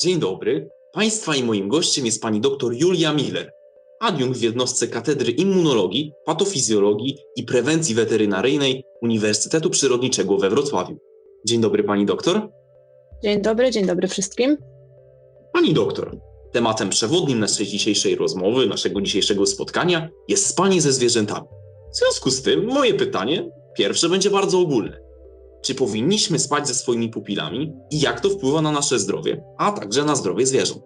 Dzień dobry. Państwa i moim gościem jest pani dr Julia Miller, adiunkt w jednostce Katedry Immunologii, Patofizjologii i Prewencji Weterynaryjnej Uniwersytetu Przyrodniczego we Wrocławiu. Dzień dobry pani doktor. Dzień dobry, dzień dobry wszystkim. Pani doktor, tematem przewodnim naszej dzisiejszej rozmowy, naszego dzisiejszego spotkania jest spanie ze zwierzętami. W związku z tym moje pytanie pierwsze będzie bardzo ogólne. Czy powinniśmy spać ze swoimi pupilami i jak to wpływa na nasze zdrowie, a także na zdrowie zwierząt?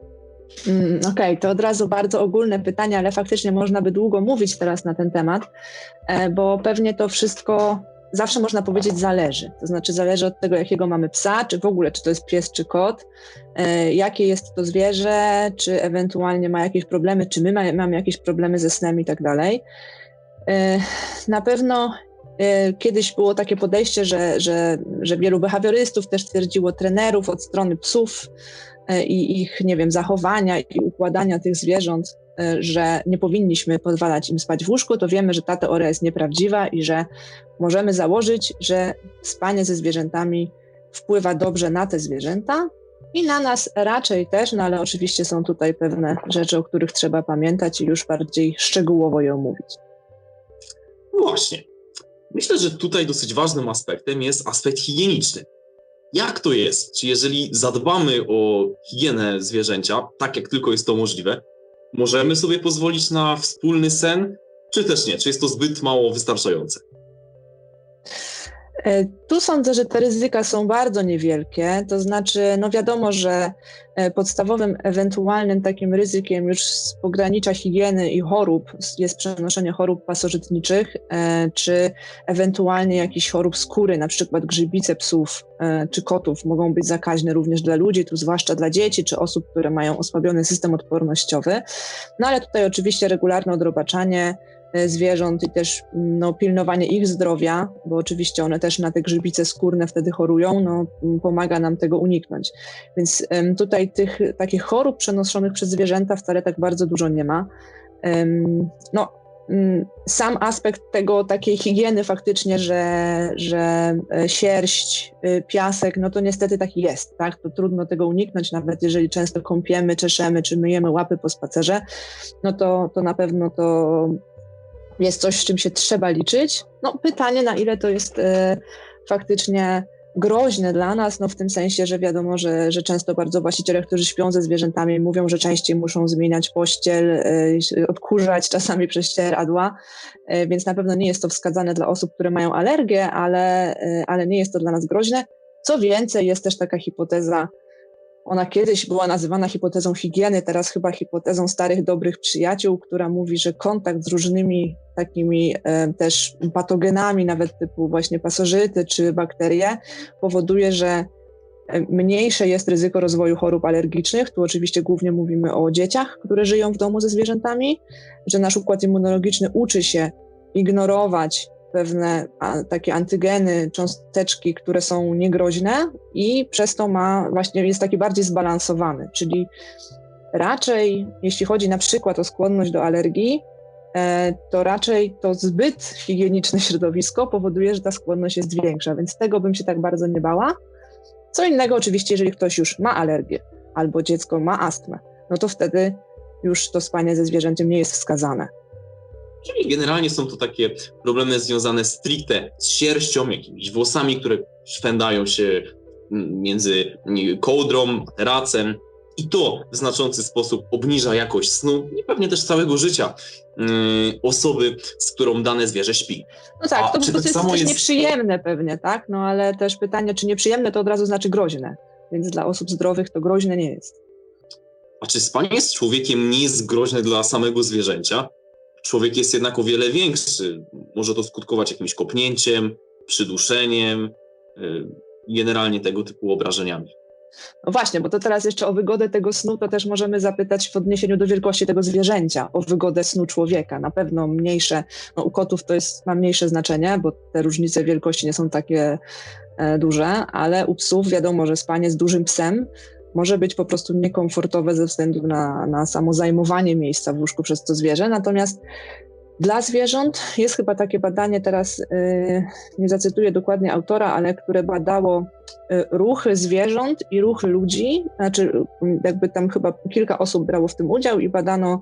Mm, Okej, to od razu bardzo ogólne pytanie, ale faktycznie można by długo mówić teraz na ten temat, e, bo pewnie to wszystko zawsze można powiedzieć zależy. To znaczy zależy od tego, jakiego mamy psa, czy w ogóle, czy to jest pies, czy kot, e, jakie jest to zwierzę, czy ewentualnie ma jakieś problemy, czy my ma- mamy jakieś problemy ze snem i tak dalej. E, Na pewno kiedyś było takie podejście, że, że, że wielu behawiorystów też twierdziło, trenerów od strony psów, e, i ich, nie wiem, zachowania i układania tych zwierząt, e, że nie powinniśmy pozwalać im spać w łóżku, to wiemy, że ta teoria jest nieprawdziwa i że możemy założyć, że spanie ze zwierzętami wpływa dobrze na te zwierzęta i na nas raczej też, no ale oczywiście są tutaj pewne rzeczy, o których trzeba pamiętać i już bardziej szczegółowo je omówić. Właśnie. Myślę, że tutaj dosyć ważnym aspektem jest aspekt higieniczny. Jak to jest? Czy jeżeli zadbamy o higienę zwierzęcia, tak jak tylko jest to możliwe, możemy sobie pozwolić na wspólny sen, czy też nie? Czy jest to zbyt mało wystarczające? E, Tu sądzę, że te ryzyka są bardzo niewielkie. To znaczy, no wiadomo, że e, podstawowym ewentualnym takim ryzykiem już z pogranicza higieny i chorób jest przenoszenie chorób pasożytniczych, e, czy ewentualnie jakichś chorób skóry, na przykład grzybice psów czy kotów mogą być zakaźne również dla ludzi, tu zwłaszcza dla dzieci czy osób, które mają osłabiony system odpornościowy. No ale tutaj oczywiście regularne odrobaczanie, zwierząt i też mm, no, pilnowanie ich zdrowia, bo oczywiście one też na te grzybice skórne wtedy chorują, no, m, pomaga nam tego uniknąć. Więc tutaj tych takich chorób przenoszonych przez zwierzęta wcale tak bardzo dużo nie ma. No, mm, sam aspekt tego takiej higieny faktycznie, że, że e, sierść, y, piasek, no to niestety taki jest, tak? To trudno tego uniknąć, nawet jeżeli często kąpiemy, czeszemy, czy myjemy łapy po spacerze, no to, to na pewno to jest coś, z czym się trzeba liczyć. No pytanie, na ile to jest e, faktycznie groźne dla nas, no w tym sensie, że wiadomo, że, że często bardzo właściciele, którzy śpią ze zwierzętami, mówią, że częściej muszą zmieniać pościel, e, odkurzać czasami prześcieradła, e, więc na pewno nie jest to wskazane dla osób, które mają alergię, ale, e, ale nie jest to dla nas groźne. Co więcej, jest też taka hipoteza, ona kiedyś była nazywana hipotezą higieny, teraz chyba hipotezą starych, dobrych przyjaciół, która mówi, że kontakt z różnymi takimi e, też patogenami, nawet typu właśnie pasożyty czy bakterie, powoduje, że e, mniejsze jest ryzyko rozwoju chorób alergicznych. Tu oczywiście głównie mówimy o dzieciach, które żyją w domu ze zwierzętami, że nasz układ immunologiczny uczy się ignorować pewne takie antygeny, cząsteczki, które są niegroźne i przez to ma właśnie jest taki bardziej zbalansowany, czyli raczej jeśli chodzi na przykład o skłonność do alergii, e, to raczej to zbyt higieniczne środowisko powoduje, że ta skłonność jest większa, więc tego bym się tak bardzo nie bała. Co innego oczywiście, jeżeli ktoś już ma alergię albo dziecko ma astmę, no to wtedy już to spanie ze zwierzęciem nie jest wskazane. Czyli generalnie są to takie problemy związane stricte z sierścią, jakimiś włosami, które szwędają się między kołdrą, materacem. I to w znaczący sposób obniża jakość snu i pewnie też całego życia yy, osoby, z którą dane zwierzę śpi. No tak, A to po czy prostu tak jest też jest- nieprzyjemne pewnie, tak? No ale też pytanie, czy nieprzyjemne to od razu znaczy groźne. Więc dla osób zdrowych to groźne nie jest. A czy spanie z człowiekiem nie jest groźne dla samego zwierzęcia? Człowiek jest jednak o wiele większy. Może to skutkować jakimś kopnięciem, przyduszeniem, yy, generalnie tego typu obrażeniami. No właśnie, bo to teraz jeszcze o wygodę tego snu, to też możemy zapytać w odniesieniu do wielkości tego zwierzęcia, o wygodę snu człowieka. Na pewno mniejsze, no u kotów to jest, ma mniejsze znaczenie, bo te różnice wielkości nie są takie e, duże, ale u psów wiadomo, że spanie z dużym psem może być po prostu niekomfortowe ze względu na, na samo zajmowanie miejsca w łóżku przez to zwierzę. Natomiast Dla zwierząt jest chyba takie badanie, teraz y, nie zacytuję dokładnie autora, ale które badało y, ruchy zwierząt i ruchy ludzi. Znaczy, y, jakby tam chyba kilka osób brało w tym udział i badano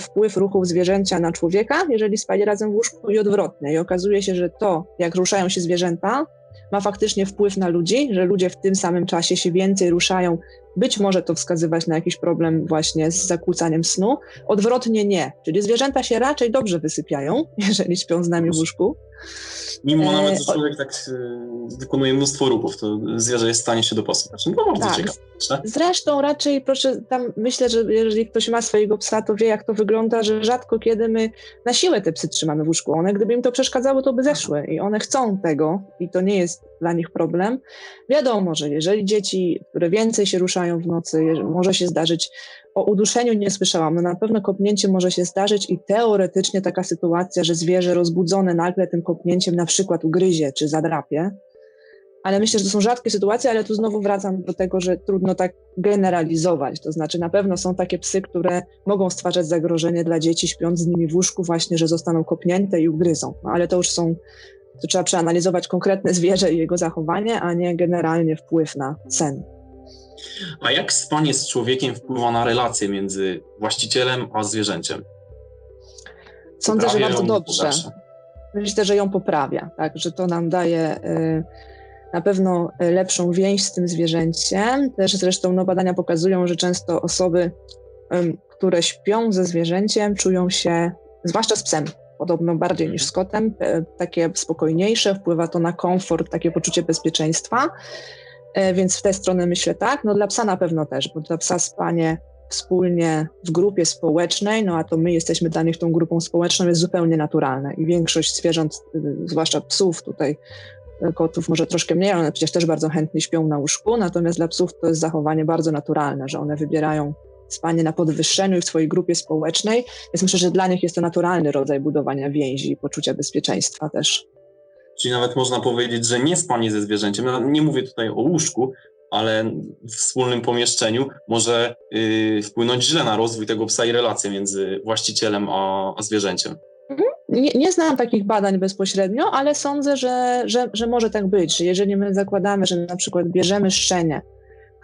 wpływ ruchów zwierzęcia na człowieka, jeżeli spali razem w łóżku i odwrotnie. I okazuje się, że to, jak ruszają się zwierzęta, ma faktycznie wpływ na ludzi, że ludzie w tym samym czasie się więcej ruszają. Być może to wskazywać na jakiś problem właśnie z zakłócaniem snu. Odwrotnie nie. Czyli zwierzęta się raczej dobrze wysypiają, jeżeli śpią z nami w łóżku. Mimo E, nawet, że człowiek tak y, wykonuje mnóstwo ruchów, to zwierzę jest w stanie się dopasować. No bardzo Tak. ciekawe. Zresztą raczej, proszę, tam myślę, że jeżeli ktoś ma swojego psa, to wie, jak to wygląda, że rzadko kiedy my na siłę te psy trzymamy w łóżku. One, gdyby im to przeszkadzało, to by zeszły i one chcą tego i to nie jest dla nich problem. Wiadomo, że jeżeli dzieci, które więcej się ruszają w nocy, może się zdarzyć, o uduszeniu nie słyszałam, no na pewno kopnięcie może się zdarzyć i teoretycznie taka sytuacja, że zwierzę rozbudzone nagle tym kopnięciem na przykład ugryzie czy zadrapie, ale myślę, że to są rzadkie sytuacje, ale tu znowu wracam do tego, że trudno tak generalizować. To znaczy, na pewno są takie psy, które mogą stwarzać zagrożenie dla dzieci, śpiąc z nimi w łóżku, właśnie, że zostaną kopnięte i ugryzą. No, ale to już są, to trzeba przeanalizować konkretne zwierzę i jego zachowanie, a nie generalnie wpływ na sen. A jak spanie z człowiekiem wpływa na relacje między właścicielem a zwierzęciem? Sądzę, że Poprawia bardzo ją, dobrze. Myślę, że ją poprawia, tak, że to nam daje y, na pewno lepszą więź z tym zwierzęciem. Też zresztą no, badania pokazują, że często osoby, które śpią ze zwierzęciem, czują się, zwłaszcza z psem, podobno bardziej niż z kotem, y, takie spokojniejsze, wpływa to na komfort, takie poczucie bezpieczeństwa. Y, Więc w tę stronę myślę tak. No dla psa na pewno też, bo dla psa spanie wspólnie w grupie społecznej, no a to my jesteśmy dla nich tą grupą społeczną, jest zupełnie naturalne. I większość zwierząt, y, zwłaszcza psów tutaj, y, kotów może troszkę mniej, one przecież też bardzo chętnie śpią na łóżku, natomiast dla psów to jest zachowanie bardzo naturalne, że one wybierają spanie na podwyższeniu i w swojej grupie społecznej, więc myślę, że dla nich jest to naturalny rodzaj budowania więzi i poczucia bezpieczeństwa też. Czyli nawet można powiedzieć, że nie spanie ze zwierzęciem, nie mówię tutaj o łóżku, ale w wspólnym pomieszczeniu może y, wpłynąć źle na rozwój tego psa i relacje między właścicielem a, a zwierzęciem. Nie, nie znam takich badań bezpośrednio, ale sądzę, że, że, że może tak być, że jeżeli my zakładamy, że na przykład bierzemy szczenie,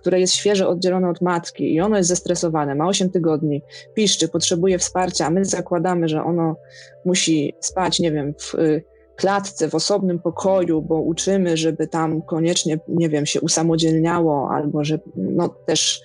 które jest świeżo oddzielone od matki i ono jest zestresowane, ma 8 tygodni, piszczy, potrzebuje wsparcia, a my zakładamy, że ono musi spać, nie wiem, w y, klatce, w osobnym pokoju, bo uczymy, żeby tam koniecznie, nie wiem, się usamodzielniało, albo że no też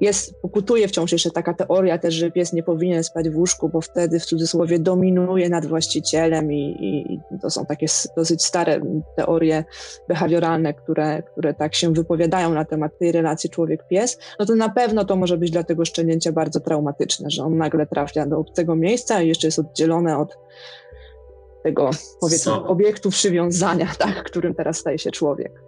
jest, pokutuje wciąż jeszcze taka teoria też, że pies nie powinien spać w łóżku, bo wtedy w cudzysłowie dominuje nad właścicielem i, i, i to są takie dosyć stare teorie behawioralne, które, które tak się wypowiadają na temat tej relacji człowiek-pies, no to na pewno to może być dla tego szczenięcia bardzo traumatyczne, że on nagle trafia do obcego miejsca i jeszcze jest oddzielone od tego, powiedzmy, obiektu przywiązania, tak, którym teraz staje się człowiek.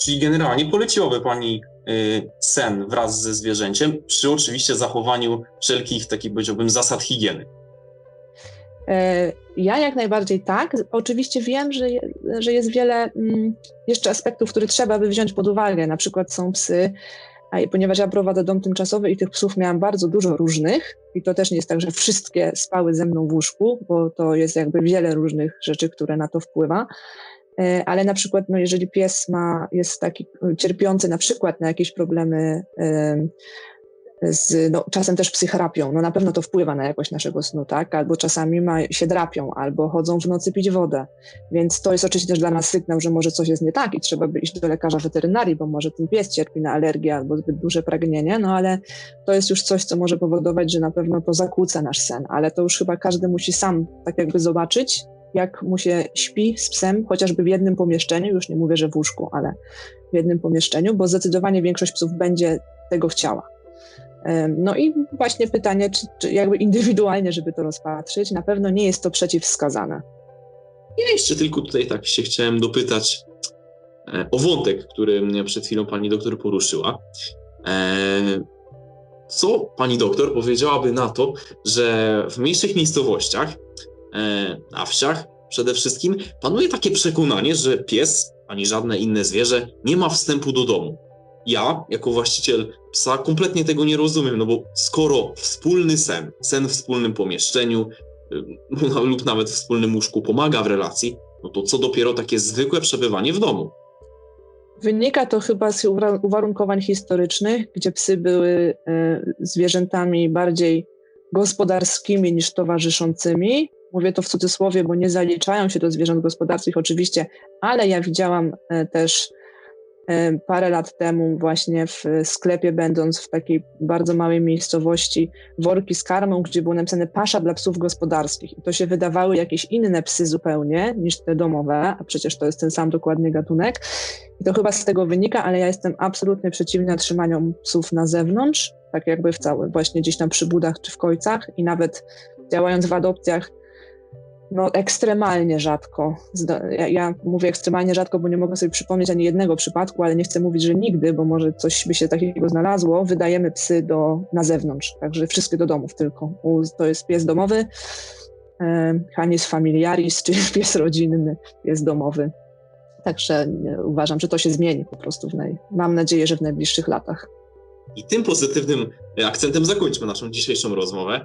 Czyli generalnie poleciłaby Pani y, sen wraz ze zwierzęciem, przy oczywiście zachowaniu wszelkich, takich powiedziałbym, zasad higieny. E, Ja jak najbardziej tak. Oczywiście wiem, że, że jest wiele mm, jeszcze aspektów, które trzeba by wziąć pod uwagę. Na przykład są psy, a i ponieważ ja prowadzę dom tymczasowy i tych psów miałam bardzo dużo różnych, i to też nie jest tak, że wszystkie spały ze mną w łóżku, bo to jest jakby wiele różnych rzeczy, które na to wpływa. E, Ale na przykład, no, jeżeli pies ma, jest taki cierpiący na przykład na jakieś problemy em, z, no, czasem też psychrapią, no na pewno to wpływa na jakość naszego snu, tak? Albo czasami ma, się drapią, albo chodzą w nocy pić wodę. Więc to jest oczywiście też dla nas sygnał, że może coś jest nie tak i trzeba by iść do lekarza weterynarii, bo może ten pies cierpi na alergię albo zbyt duże pragnienie, no ale to jest już coś, co może powodować, że na pewno to zakłóca nasz sen, ale to już chyba każdy musi sam tak jakby zobaczyć, jak mu się śpi z psem, chociażby w jednym pomieszczeniu, już nie mówię, że w łóżku, ale w jednym pomieszczeniu, bo zdecydowanie większość psów będzie tego chciała. No i właśnie pytanie, czy, czy jakby indywidualnie, żeby to rozpatrzyć, na pewno nie jest to przeciwwskazane. Ja jeszcze tylko tutaj tak się chciałem dopytać e, o wątek, który mnie przed chwilą pani doktor poruszyła. E, Co pani doktor powiedziałaby na to, że w mniejszych miejscowościach, na wsiach przede wszystkim, panuje takie przekonanie, że pies ani żadne inne zwierzę nie ma wstępu do domu. Ja, jako właściciel psa, kompletnie tego nie rozumiem, no bo skoro wspólny sen, sen w wspólnym pomieszczeniu, y, lub nawet w wspólnym łóżku pomaga w relacji, no to co dopiero takie zwykłe przebywanie w domu. Wynika to chyba z uwa- uwarunkowań historycznych, gdzie psy były e, zwierzętami bardziej gospodarskimi niż towarzyszącymi. Mówię to w cudzysłowie, bo nie zaliczają się do zwierząt gospodarskich oczywiście, ale ja widziałam e, też e, parę lat temu właśnie w sklepie, będąc w takiej bardzo małej miejscowości, worki z karmą, gdzie było napisane pasza dla psów gospodarskich. I to się wydawały jakieś inne psy zupełnie niż te domowe, a przecież to jest ten sam dokładnie gatunek. I to chyba z tego wynika, ale ja jestem absolutnie przeciwna trzymaniu psów na zewnątrz, tak jakby w całym, właśnie gdzieś tam przy budach czy w kojcach i nawet działając w adopcjach, no ekstremalnie rzadko. Ja, ja mówię ekstremalnie rzadko, bo nie mogę sobie przypomnieć ani jednego przypadku, ale nie chcę mówić, że nigdy, bo może coś by się takiego znalazło. Wydajemy psy do, na zewnątrz, także wszystkie do domów tylko. To jest pies domowy, e, Canis familiaris, czyli pies rodzinny, pies domowy. Także uważam, że to się zmieni po prostu. W naj... Mam nadzieję, że w najbliższych latach. I tym pozytywnym akcentem zakończmy naszą dzisiejszą rozmowę.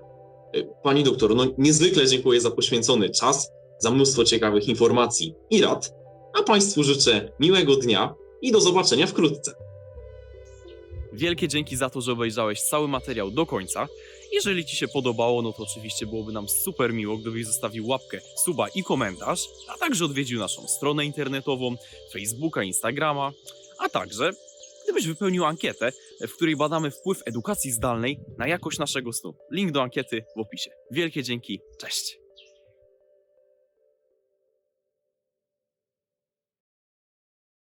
Pani doktor, no niezwykle dziękuję za poświęcony czas, za mnóstwo ciekawych informacji i rad, a Państwu życzę miłego dnia i do zobaczenia wkrótce. Wielkie dzięki za to, że obejrzałeś cały materiał do końca. Jeżeli Ci się podobało, no to oczywiście byłoby nam super miło, gdybyś zostawił łapkę, suba i komentarz, a także odwiedził naszą stronę internetową, Facebooka, Instagrama, a także gdybyś wypełnił ankietę, w której badamy wpływ edukacji zdalnej na jakość naszego snu. Link do ankiety w opisie. Wielkie dzięki, cześć!